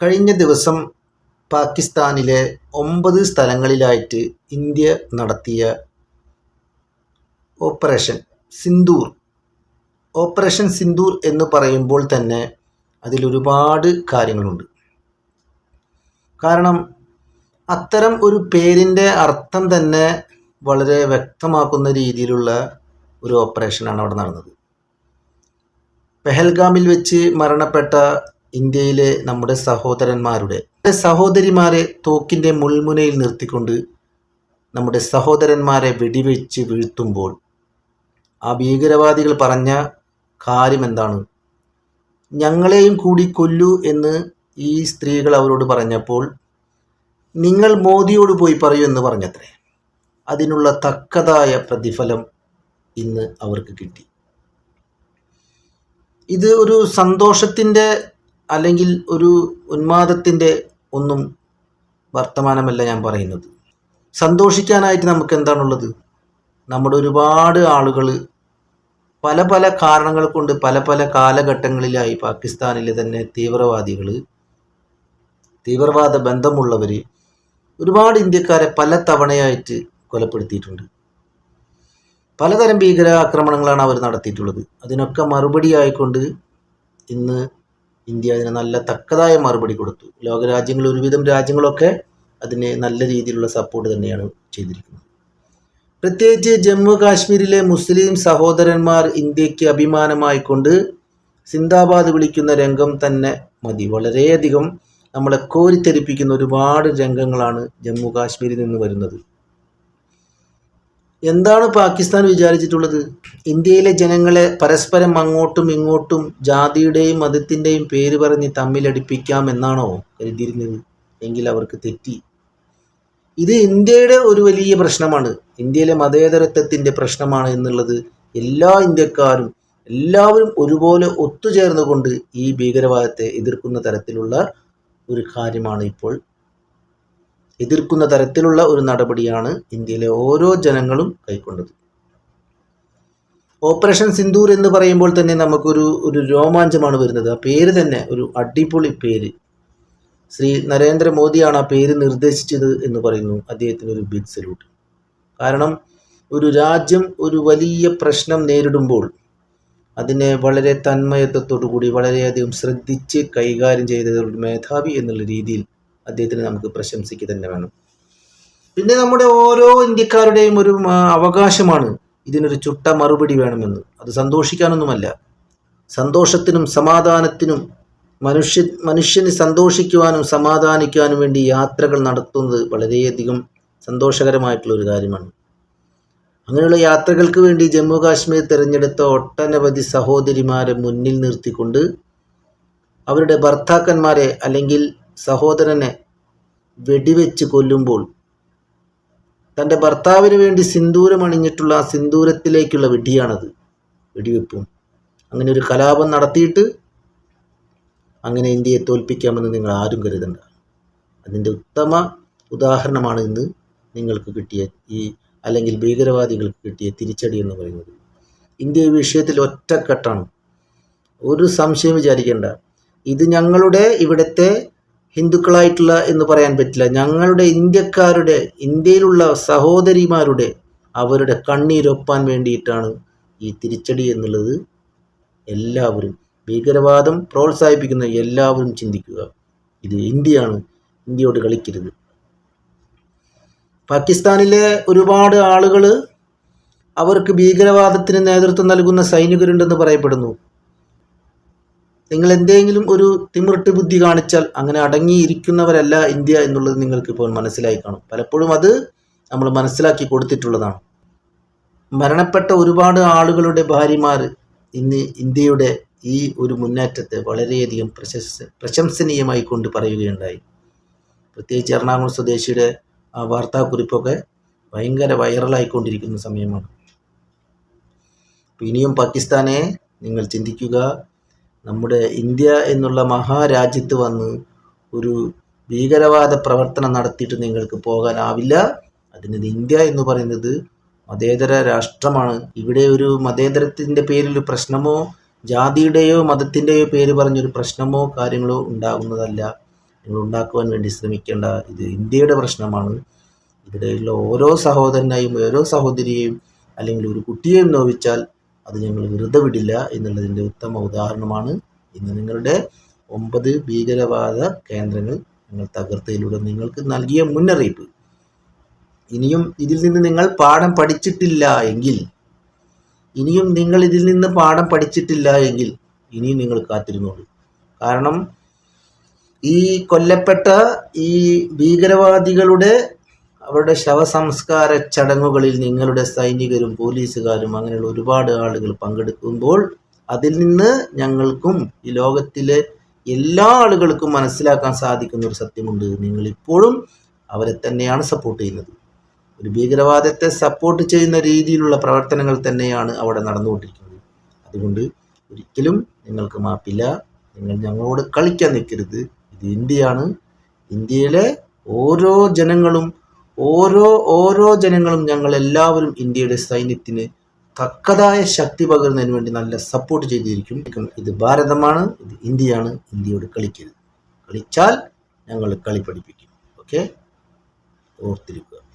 കഴിഞ്ഞ ദിവസം പാകിസ്ഥാനിലെ ഒമ്പത് സ്ഥലങ്ങളിലായിട്ട് ഇന്ത്യ നടത്തിയ ഓപ്പറേഷൻ സിന്ദൂർ. ഓപ്പറേഷൻ സിന്ദൂർ എന്ന് പറയുമ്പോൾ തന്നെ അതിലൊരുപാട് കാര്യങ്ങളുണ്ട്. കാരണം അത്തരം ഒരു പേരിന്റെ അർത്ഥം തന്നെ വളരെ വ്യക്തമാക്കുന്ന രീതിയിലുള്ള ഒരു ഓപ്പറേഷനാണ് അവിടെ നടന്നത്. പെഹൽഗാമിൽ വെച്ച് മരണപ്പെട്ട ഇന്ത്യയിലെ നമ്മുടെ സഹോദരന്മാരുടെ സഹോദരിമാരെ തോക്കിന്റെ മുൾമുനയിൽ നിർത്തിക്കൊണ്ട് നമ്മുടെ സഹോദരന്മാരെ വെടിവെച്ച് വീഴ്ത്തുമ്പോൾ ആ ഭീകരവാദികൾ പറഞ്ഞ കാര്യം എന്താണ്? ഞങ്ങളെയും കൂടി കൊല്ലൂ എന്ന് ഈ സ്ത്രീകൾ അവരോട് പറഞ്ഞപ്പോൾ നിങ്ങൾ മോദിയോട് പോയി പറയൂ എന്ന് പറഞ്ഞത്രേ. അതിനുള്ള തക്കതായ പ്രതിഫലം ഇന്ന് അവർക്ക് കിട്ടി. ഇത് ഒരു സന്തോഷത്തിന്റെ അല്ലെങ്കിൽ ഒരു ഉന്മാദത്തിന്റെ ഒന്നും വർത്തമാനമല്ല ഞാൻ പറയുന്നത്. സന്തോഷിക്കാനായിട്ട് നമുക്ക് എന്താണുള്ളത്? നമ്മുടെ ഒരുപാട് ആളുകൾ പല പല കാരണങ്ങൾ കൊണ്ട് പല പല കാലഘട്ടങ്ങളിലായി പാകിസ്ഥാനിലെ തന്നെ തീവ്രവാദികൾ തീവ്രവാദ ബന്ധമുള്ളവർ ഒരുപാട് ഇന്ത്യക്കാരെ പല തവണയായിട്ട് കൊലപ്പെടുത്തിയിട്ടുണ്ട്. പലതരം ഭീകരാക്രമണങ്ങളാണ് അവർ നടത്തിയിട്ടുള്ളത്. അതിനൊക്കെ മറുപടി ആയിക്കൊണ്ട് ഇന്ന് ഇന്ത്യ അതിന് നല്ല തക്കതായ മറുപടി കൊടുത്തു. ലോകരാജ്യങ്ങൾ ഒരുവിധം രാജ്യങ്ങളൊക്കെ അതിന് നല്ല രീതിയിലുള്ള സപ്പോർട്ട് തന്നെയാണ് ചെയ്തിരിക്കുന്നത്. പ്രത്യേകിച്ച് ജമ്മു കാശ്മീരിലെ മുസ്ലിം സഹോദരന്മാർ ഇന്ത്യയ്ക്ക് അഭിമാനമായിക്കൊണ്ട് സിന്ദാബാദ് വിളിക്കുന്ന രംഗം തന്നെ മതി. വളരെയധികം നമ്മളെ കോരിത്തെരിപ്പിക്കുന്ന ഒരുപാട് രംഗങ്ങളാണ് ജമ്മു കാശ്മീരിൽ നിന്ന് വരുന്നത്. എന്താണ് പാകിസ്ഥാൻ വിചാരിച്ചിട്ടുള്ളത്? ഇന്ത്യയിലെ ജനങ്ങളെ പരസ്പരം അങ്ങോട്ടും ഇങ്ങോട്ടും ജാതിയുടെയും മതത്തിന്റെയും പേര് പറഞ്ഞ് തമ്മിലടിപ്പിക്കാം എന്നാണോ കരുതിയിരുന്നത് എങ്കിൽ അവർക്ക് തെറ്റി. ഇത് ഇന്ത്യയുടെ ഒരു വലിയ പ്രശ്നമാണ്. ഇന്ത്യയിലെ മതേതരത്വത്തിന്റെ പ്രശ്നമാണ് എന്നുള്ളത് എല്ലാ ഇന്ത്യക്കാരും എല്ലാവരും ഒരുപോലെ ഒത്തുചേർന്നുകൊണ്ട് ഈ ഭീകരവാദത്തെ എതിർക്കുന്ന തരത്തിലുള്ള ഒരു കാര്യമാണ് ഇപ്പോൾ എതിർക്കുന്ന തരത്തിലുള്ള ഒരു നടപടിയാണ് ഇന്ത്യയിലെ ഓരോ ജനങ്ങളും കൈക്കൊണ്ടത്. ഓപ്പറേഷൻ സിന്ദൂർ എന്ന് പറയുമ്പോൾ തന്നെ നമുക്കൊരു ഒരു രോമാഞ്ചമാണ് വരുന്നത്. ആ പേര് തന്നെ ഒരു അടിപൊളി പേര്. ശ്രീ നരേന്ദ്രമോദിയാണ് ആ പേര് നിർദ്ദേശിച്ചത് എന്ന് പറയുന്നു അദ്ദേഹത്തിന് ഒരു ബിഗ് സല്യൂട്ട് കാരണം ഒരു രാജ്യം ഒരു വലിയ പ്രശ്നം നേരിടുമ്പോൾ അതിനെ വളരെ തന്മയത്വത്തോടു കൂടി വളരെയധികം ശ്രദ്ധിച്ച് കൈകാര്യം ചെയ്ത ഒരു മേധാവി എന്നുള്ള രീതിയിൽ അദ്ദേഹത്തിന് നമുക്ക് പ്രശംസിക്കുക തന്നെ വേണം. പിന്നെ നമ്മുടെ ഓരോ ഇന്ത്യക്കാരുടെയും ഒരു അവകാശമാണ് ഇതിനൊരു ചുട്ട മറുപടി വേണമെന്ന്. അത് സന്തോഷിക്കാനൊന്നുമല്ല. സന്തോഷത്തിനും സമാധാനത്തിനും മനുഷ്യ മനുഷ്യന് സന്തോഷിക്കുവാനും സമാധാനിക്കുവാനും വേണ്ടി യാത്രകൾ നടത്തുന്നത് വളരെയധികം സന്തോഷകരമായിട്ടുള്ള ഒരു കാര്യമാണ്. അങ്ങനെയുള്ള യാത്രകൾക്ക് വേണ്ടി ജമ്മു കാശ്മീർ തിരഞ്ഞെടുത്ത ഒട്ടനവധി സഹോദരിമാരെ മുന്നിൽ നിർത്തിക്കൊണ്ട് അവരുടെ ഭർത്താക്കന്മാരെ അല്ലെങ്കിൽ സഹോദരനെ വെടിവെച്ച് കൊല്ലുമ്പോൾ തന്റെ ഭർത്താവിന് വേണ്ടി സിന്ദൂരം അണിഞ്ഞിട്ടുള്ള ആ സിന്ദൂരത്തിലേക്കുള്ള വെടിയാണത് വെടിവെപ്പും. അങ്ങനെ ഒരു കലാപം നടത്തിയിട്ട് അങ്ങനെ ഇന്ത്യയെ തോൽപ്പിക്കാമെന്ന് നിങ്ങൾ ആരും കരുതണ്ട. അതിന്റെ ഉത്തമ ഉദാഹരണമാണ് ഇന്ന് നിങ്ങൾക്ക് കിട്ടിയ ഈ അല്ലെങ്കിൽ ഭീകരവാദികൾക്ക് കിട്ടിയ തിരിച്ചടി എന്ന് പറയുന്നത്. ഇന്ത്യ ഈ വിഷയത്തിൽ ഒറ്റക്കെട്ടാണ്. ഒരു സംശയം വിചാരിക്കേണ്ട. ഇത് ഞങ്ങളുടെ ഇവിടുത്തെ ഹിന്ദുക്കളായിട്ടുള്ള എന്ന് പറയാൻ പറ്റില്ല. ഞങ്ങളുടെ ഇന്ത്യക്കാരുടെ ഇന്ത്യയിലുള്ള സഹോദരിമാരുടെ അവരുടെ കണ്ണീരൊപ്പാൻ വേണ്ടിയിട്ടാണ് ഈ തിരിച്ചടി എന്നുള്ളത് എല്ലാവരും ഭീകരവാദം പ്രോത്സാഹിപ്പിക്കുന്ന എല്ലാവരും ചിന്തിക്കുക. ഇത് ഇന്ത്യയാണ് ഇന്ത്യയോട് കളിക്കരുത്. പാകിസ്ഥാനിലെ ഒരുപാട് ആളുകൾ അവർക്ക് ഭീകരവാദത്തിന് നേതൃത്വം നൽകുന്ന സൈനികരുണ്ടെന്ന് പറയപ്പെടുന്നു. നിങ്ങൾ എന്തെങ്കിലും ഒരു തിമിർട്ട് ബുദ്ധി കാണിച്ചാൽ അങ്ങനെ അടങ്ങിയിരിക്കുന്നവരല്ല ഇന്ത്യ എന്നുള്ളത് നിങ്ങൾക്ക് ഇപ്പോൾ മനസ്സിലായി കാണും. പലപ്പോഴും അത് നമ്മൾ മനസ്സിലാക്കി കൊടുത്തിട്ടുള്ളതാണ്. മരണപ്പെട്ട ഒരുപാട് ആളുകളുടെ ഭാര്യമാർ ഇന്ന് ഇന്ത്യയുടെ ഈ ഒരു മുന്നേറ്റത്തെ വളരെയധികം പ്രശംസ പ്രശംസനീയമായി കൊണ്ട് പറയുകയുണ്ടായി. പ്രത്യേകിച്ച് എറണാകുളം സ്വദേശിയുടെ ആ വാർത്താക്കുറിപ്പൊക്കെ ഭയങ്കര വൈറലായിക്കൊണ്ടിരിക്കുന്ന സമയമാണ്. ഇനിയും പാകിസ്ഥാനെ നിങ്ങൾ ചിന്തിക്കുക. നമ്മുടെ ഇന്ത്യ എന്നുള്ള മഹാരാജ്യത്ത് വന്ന് ഒരു ഭീകരവാദ പ്രവർത്തനം നടത്തിയിട്ട് നിങ്ങൾക്ക് പോകാനാവില്ല. അതിന് ഇന്ത്യ എന്ന് പറയുന്നത് മതേതര രാഷ്ട്രമാണ്. ഇവിടെ ഒരു മതേതരത്തിന്റെ പേരിൽ പ്രശ്നമോ ജാതിയുടെയോ മതത്തിന്റെയോ പേര് പറഞ്ഞൊരു പ്രശ്നമോ കാര്യങ്ങളോ ഉണ്ടാകുന്നതല്ല നിങ്ങൾ ഉണ്ടാക്കുവാൻ വേണ്ടി ശ്രമിക്കേണ്ട ഇത് ഇന്ത്യയുടെ പ്രശ്നമാണ്. ഇവിടെയുള്ള ഓരോ സഹോദരനെയും ഓരോ സഹോദരിയെയും അല്ലെങ്കിൽ ഒരു കുട്ടിയെയും നോവിച്ചാൽ അത് ഞങ്ങൾ വെറുതെ വിടില്ല എന്നുള്ളതിന്റെ ഉത്തമ ഉദാഹരണമാണ് ഇന്ന് നിങ്ങളുടെ ഒമ്പത് ഭീകരവാദ കേന്ദ്രങ്ങൾ നിങ്ങൾ തകർത്തതിലൂടെ നിങ്ങൾക്ക് നൽകിയ മുന്നറിയിപ്പ്. ഇനിയും ഇതിൽ നിന്ന് നിങ്ങൾ പാഠം പഠിച്ചിട്ടില്ല എങ്കിൽ ഇനിയും നിങ്ങൾ ഇതിൽ നിന്ന് പാഠം പഠിച്ചിട്ടില്ല എങ്കിൽ ഇനിയും നിങ്ങൾ കാത്തിരുന്നോളൂ. കാരണം ഈ കൊല്ലപ്പെട്ട ഈ ഭീകരവാദികളുടെ അവരുടെ ശവസംസ്കാര ചടങ്ങുകളിൽ നിങ്ങളുടെ സൈനികരും പോലീസുകാരും അങ്ങനെയുള്ള ഒരുപാട് ആളുകൾ പങ്കെടുക്കുമ്പോൾ അതിൽ നിന്ന് ഞങ്ങൾക്കും ഈ ലോകത്തിലെ എല്ലാ ആളുകൾക്കും മനസ്സിലാക്കാൻ സാധിക്കുന്ന ഒരു സത്യമുണ്ട്. നിങ്ങൾ ഇപ്പോഴും അവരെ തന്നെയാണ് സപ്പോർട്ട് ചെയ്യുന്നത്. ഒരു ഭീകരവാദത്തെ സപ്പോർട്ട് ചെയ്യുന്ന രീതിയിലുള്ള പ്രവർത്തനങ്ങൾ തന്നെയാണ് അവിടെ നടന്നുകൊണ്ടിരിക്കുന്നത്. അതുകൊണ്ട് ഒരിക്കലും നിങ്ങൾക്ക് മാപ്പില്ല. നിങ്ങൾ ഞങ്ങളോട് കളിക്കാൻ നിൽക്കരുത്. ഇത് ഇന്ത്യയാണ്. ഇന്ത്യയിലെ ഓരോ ജനങ്ങളും ഓരോ ഓരോ ജനങ്ങളും ഞങ്ങൾ എല്ലാവരും ഇന്ത്യയുടെ സൈന്യത്തിന് തക്കതായ ശക്തി പകരുന്നതിന് വേണ്ടി നല്ല സപ്പോർട്ട് ചെയ്തിരിക്കും. ഇത് ഭാരതമാണ് ഇത് ഇന്ത്യയാണ് ഇന്ത്യയോട് കളിക്കരുത്. കളിച്ചാൽ ഞങ്ങൾ കളി പഠിപ്പിക്കും. ഓക്കെ ഓർത്തിരിക്കുക.